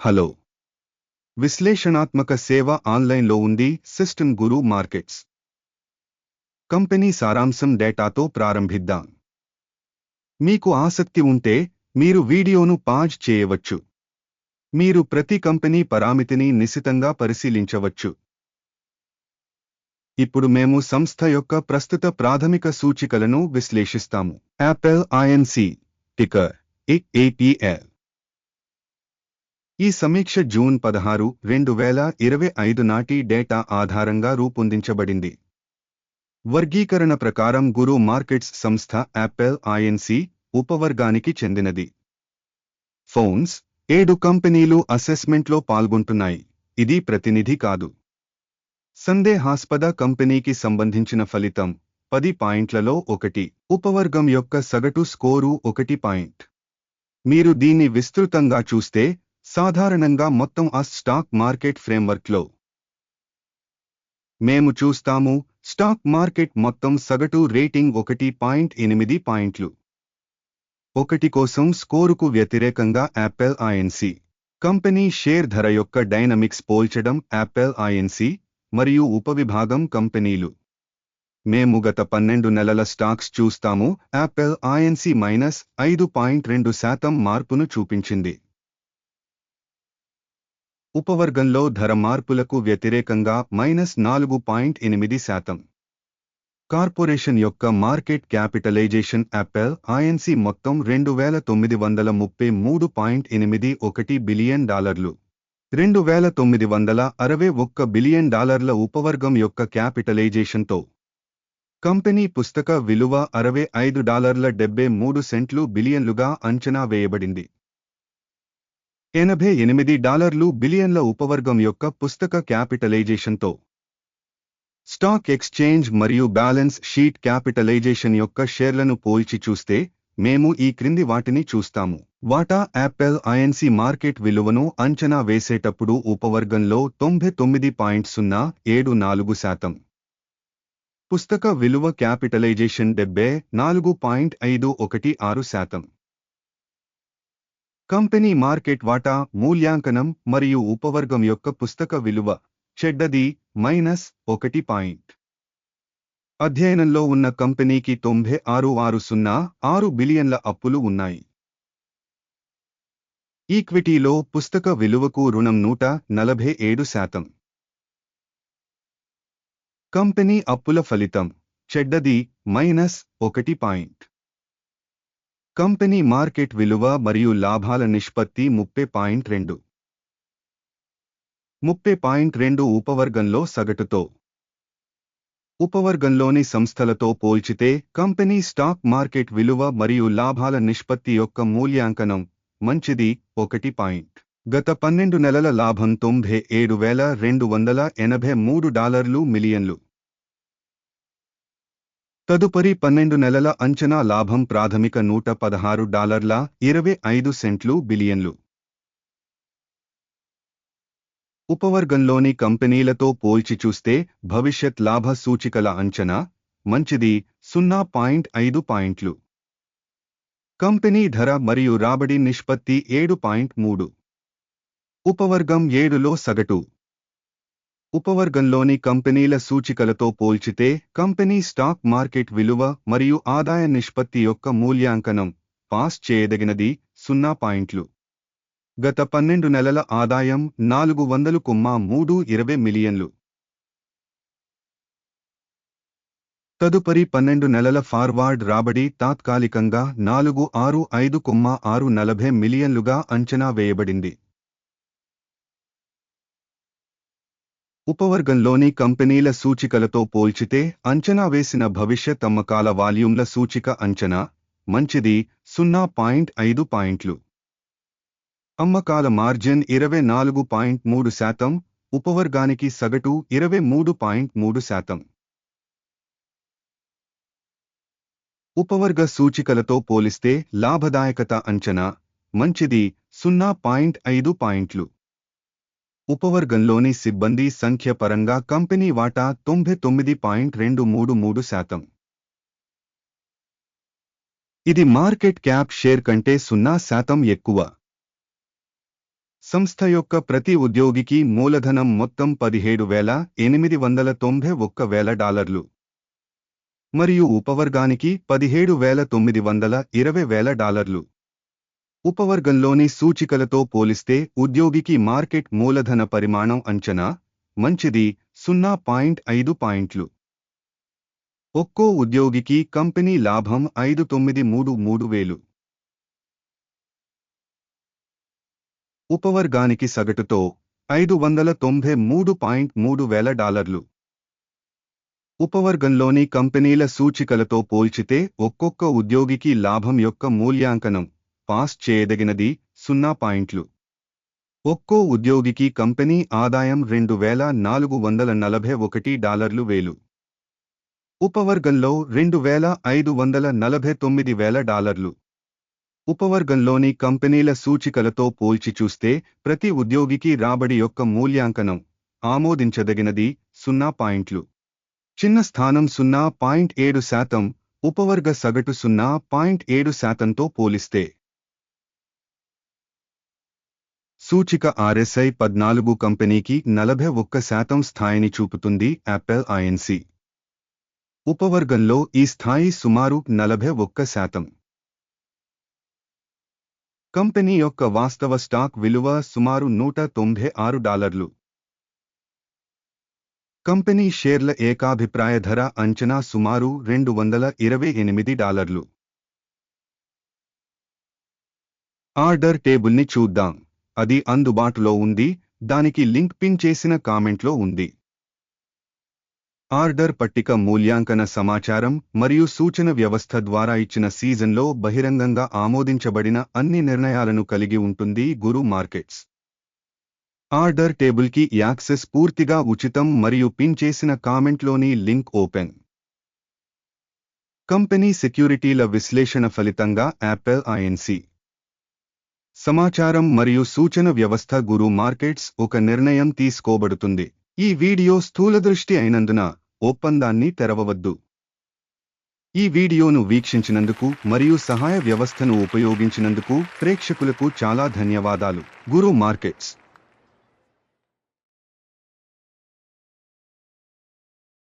Hello. విశ్లేషణాత్మక సేవ ఆన్లైన్లో ఉంది సిస్టమ్ గురు మార్కెట్స్. కంపెనీ సారాంశం డేటాతో ప్రారంభిద్దాం. మీకు ఆసక్తి ఉంటే మీరు వీడియోను పాజ్ చేయవచ్చు. మీరు ప్రతి కంపెనీ పరామితిని నిశితంగా పరిశీలించవచ్చు. ఇప్పుడు మేము సంస్థ యొక్క ప్రస్తుత ప్రాథమిక సూచికలను విశ్లేషిస్తాము. యాపిల్ ఐఎన్సి టికర్ ఏపీఎల్ ఈ సమీక్ష జూన్ పదహారు రెండు వేల ఇరవై ఐదు నాటి డేటా ఆధారంగా రూపొందించబడింది. వర్గీకరణ ప్రకారం గురు మార్కెట్స్ సంస్థ యాపిల్ ఐఎన్సి ఉపవర్గానికి చెందినది. ఫోన్స్ ఏడు కంపెనీలు అసెస్మెంట్లో పాల్గొంటున్నాయి. ఇది ప్రతినిధి కాదు. సందేహాస్పద కంపెనీకి సంబంధించిన ఫలితం పది పాయింట్లలో ఒకటి. ఉపవర్గం యొక్క సగటు స్కోరు ఒకటి పాయింట్. మీరు దీన్ని విస్తృతంగా చూస్తే సాధారణంగా మొత్తం ఆ స్టాక్ మార్కెట్ ఫ్రేమ్వర్క్లో. మేము చూస్తాము స్టాక్ మార్కెట్ మొత్తం సగటు రేటింగ్ ఒకటి పాయింట్ ఎనిమిది పాయింట్లు. ఒకటి కోసం స్కోరుకు వ్యతిరేకంగా యాపిల్ ఐఎన్సి కంపెనీ షేర్ ధర యొక్క డైనమిక్స్ పోల్చడం యాపిల్ ఐఎన్సి మరియు ఉపవిభాగం కంపెనీలు. మేము గత పన్నెండు నెలల స్టాక్స్ చూస్తాము యాపిల్ ఐఎన్సి మైనస్ ఐదు పాయింట్ రెండు శాతం మార్పును చూపించింది. ఉపవర్గంలో ధర మార్పులకు వ్యతిరేకంగా మైనస్ నాలుగు పాయింట్ ఎనిమిది శాతం. కార్పొరేషన్ యొక్క మార్కెట్ క్యాపిటలైజేషన్ యాపిల్ ఐఎన్సి మొత్తం రెండు వేల తొమ్మిది వందల ముప్పై మూడు పాయింట్ ఎనిమిది ఒకటి బిలియన్ డాలర్లు. రెండు వేల తొమ్మిది వందల అరవై ఒక్క బిలియన్ డాలర్ల ఉపవర్గం యొక్క క్యాపిటలైజేషన్తో. కంపెనీ పుస్తక విలువ అరవై ఐదు డాలర్ల డెబ్బై మూడు సెంట్లు బిలియన్లుగా అంచనా వేయబడింది. ఎనభై ఎనిమిది డాలర్లు బిలియన్ల ఉపవర్గం యొక్క పుస్తక క్యాపిటలైజేషన్తో. స్టాక్ ఎక్స్చేంజ్ మరియు బ్యాలెన్స్ షీట్ క్యాపిటలైజేషన్ యొక్క షేర్లను పోల్చి చూస్తే మేము ఈ క్రింది వాటిని చూస్తాము. వాటా యాపిల్ ఐఎన్సి మార్కెట్ విలువను అంచనా వేసేటప్పుడు ఉపవర్గంలో తొంభై తొమ్మిది పాయింట్ సున్నా ఏడు నాలుగు శాతం. పుస్తక విలువ క్యాపిటలైజేషన్ డెబ్బై నాలుగు పాయింట్ ఐదు ఒకటి ఆరు శాతం. కంపెనీ మార్కెట్ వాటా మూల్యాంకనం మరియు ఉపవర్గం యొక్క పుస్తక విలువ చెడ్డది మైనస్ ఒకటి పాయింట్. అధ్యయనంలో ఉన్న కంపెనీకి తొంభై ఆరు ఆరు సున్నా ఆరు బిలియన్ల అప్పులు ఉన్నాయి. ఈక్విటీలో పుస్తక విలువకు రుణం నూట నలభై ఏడు శాతం. కంపెనీ అప్పుల ఫలితం చెడ్డది మైనస్ ఒకటి పాయింట్. కంపెనీ మార్కెట్ విలువ మరియు లాభాల నిష్పత్తి ముప్పై పాయింట్ రెండు. ముప్పై పాయింట్ రెండు ఉపవర్గంలో సగటుతో. ఉపవర్గంలోని సంస్థలతో పోల్చితే కంపెనీ స్టాక్ మార్కెట్ విలువ మరియు లాభాల నిష్పత్తి యొక్క మూల్యాంకనం మంచిది ఒకటి పాయింట్. గత పన్నెండు నెలల లాభం తొంభై ఏడు వేల రెండు వందల ఎనభై మూడు డాలర్లు మిలియన్లు. తదుపరి పన్నెండు నెలల అంచనా లాభం ప్రాథమిక నూట పదహారు డాలర్ల ఇరవై ఐదు సెంట్లు బిలియన్లు. ఉపవర్గంలోని కంపెనీలతో పోల్చి చూస్తే భవిష్యత్ లాభ సూచికల అంచనా మంచిది సున్నా పాయింట్ ఐదు పాయింట్లు. కంపెనీ ధర మరియు రాబడి నిష్పత్తి ఏడు పాయింట్ మూడు. ఉపవర్గం ఏడులో సగటు. ఉపవర్గంలోని కంపెనీల సూచికలతో పోల్చితే కంపెనీ స్టాక్ మార్కెట్ విలువ మరియు ఆదాయ నిష్పత్తి యొక్క మూల్యాంకనం పాస్ చేయదగినది సున్నా పాయింట్లు. గత పన్నెండు నెలల ఆదాయం నాలుగు వందలు కొమ్మ మూడు ఇరవై మిలియన్లు. తదుపరి పన్నెండు నెలల ఫార్వార్డ్ రాబడి తాత్కాలికంగా నాలుగు ఆరు ఐదు కొమ్మ ఆరు నలభై మిలియన్లుగా అంచనా వేయబడింది. ఉపవర్గంలోని కంపెనీల సూచికలతో పోల్చితే అంచనా వేసిన భవిష్యత్ అమ్మకాల వాల్యూమ్ల సూచిక అంచనా మంచిది సున్నా పాయింట్ ఐదు పాయింట్లు. అమ్మకాల మార్జిన్ ఇరవై నాలుగు పాయింట్ మూడు శాతం ఉపవర్గానికి సగటు ఇరవై మూడు పాయింట్ మూడు శాతం. ఉపవర్గ సూచికలతో పోలిస్తే లాభదాయకత అంచనా మంచిది సున్నా పాయింట్ ఐదు పాయింట్లు. ఉపవర్గంలోని సిబ్బంది సంఖ్య పరంగా కంపెనీ వాటా తొంభై తొమ్మిది పాయింట్ రెండు మూడు మూడు శాతం. ఇది మార్కెట్ క్యాప్ షేర్ కంటే సున్నా శాతం ఎక్కువ. సంస్థ యొక్క ప్రతి ఉద్యోగికి మూలధనం మొత్తం పదిహేడు వేల ఎనిమిది వందల తొంభై ఒక్క వేల డాలర్లు. మరియు ఉపవర్గానికి పదిహేడు వేల తొమ్మిది వందల ఇరవై వేల డాలర్లు. ఉపవర్గంలోని సూచికలతో పోలిస్తే ఉద్యోగికి మార్కెట్ మూలధన పరిమాణం అంచనా మంచిది సున్నా పాయింట్ ఐదు పాయింట్లు. ఒక్కో ఉద్యోగికి కంపెనీ లాభం ఐదు తొమ్మిది మూడు మూడు వేలు. ఉపవర్గానికి సగటుతో ఐదు వందల తొంభై మూడు పాయింట్ మూడు వేల డాలర్లు. ఉపవర్గంలోని కంపెనీల సూచికలతో పోల్చితే ఒక్కొక్క ఉద్యోగికి లాభం యొక్క మూల్యాంకనం పాస్ చేయదగినది సున్నా పాయింట్లు. ఒక్కో ఉద్యోగికి కంపెనీ ఆదాయం రెండు వేల నాలుగు వందల నలభై ఒకటి డాలర్లు వేలు. ఉపవర్గంలో రెండు వేల ఐదు వందల నలభై తొమ్మిది వేల డాలర్లు. ఉపవర్గంలోని కంపెనీల సూచికలతో పోల్చి చూస్తే ప్రతి ఉద్యోగికి రాబడి యొక్క మూల్యాంకనం ఆమోదించదగినది సున్నా పాయింట్లు. చిన్న స్థానం సున్నా పాయింట్ ఏడు శాతం ఉపవర్గ సగటు సున్నా పాయింట్ ఏడు శాతంతో పోలిస్తే సూచిక ఆర్ఎస్ఐ పద్నాలుగు కంపెనీకి నలభై ఒక్క శాతం స్థాయిని చూపుతుంది యాపిల్ ఐఎన్సి. ఉపవర్గంలో ఈ స్థాయి సుమారు నలభై ఒక్క శాతం. కంపెనీ యొక్క వాస్తవ స్టాక్ విలువ సుమారు నూట తొంభై ఆరు డాలర్లు. కంపెనీ షేర్ల ఏకాభిప్రాయ ధర అంచనా సుమారు రెండు వందల ఇరవై ఎనిమిది డాలర్లు. ఆర్డర్ టేబుల్ని చూద్దాం. అది అందుబాటులో ఉంది దానికి లింక్ పిన్ చేసిన కామెంట్లో ఉంది. ఆర్డర్ పట్టిక మూల్యాంకన సమాచారం మరియు సూచన వ్యవస్థ ద్వారా ఇచ్చిన సీజన్లో బహిరంగంగా ఆమోదించబడిన అన్ని నిర్ణయాలను కలిగి ఉంటుంది గురు మార్కెట్స్. ఆర్డర్ టేబుల్కి యాక్సెస్ పూర్తిగా ఉచితం మరియు పిన్ చేసిన కామెంట్లోని లింక్ ఓపెన్. కంపెనీ సెక్యూరిటీల విశ్లేషణ ఫలితంగా యాపిల్ ఐఎన్సి సమాచారం మరియు సూచన వ్యవస్థ గురు మార్కెట్స్ ఒక నిర్ణయం తీసుకోబడుతుంది. ఈ వీడియో స్థూలదృష్టి అయినందున ఒప్పందాన్ని తెరవవద్దు. ఈ వీడియోను వీక్షించినందుకు మరియు సహాయ వ్యవస్థను ఉపయోగించినందుకు ప్రేక్షకులకు చాలా ధన్యవాదాలు. గురు మార్కెట్స్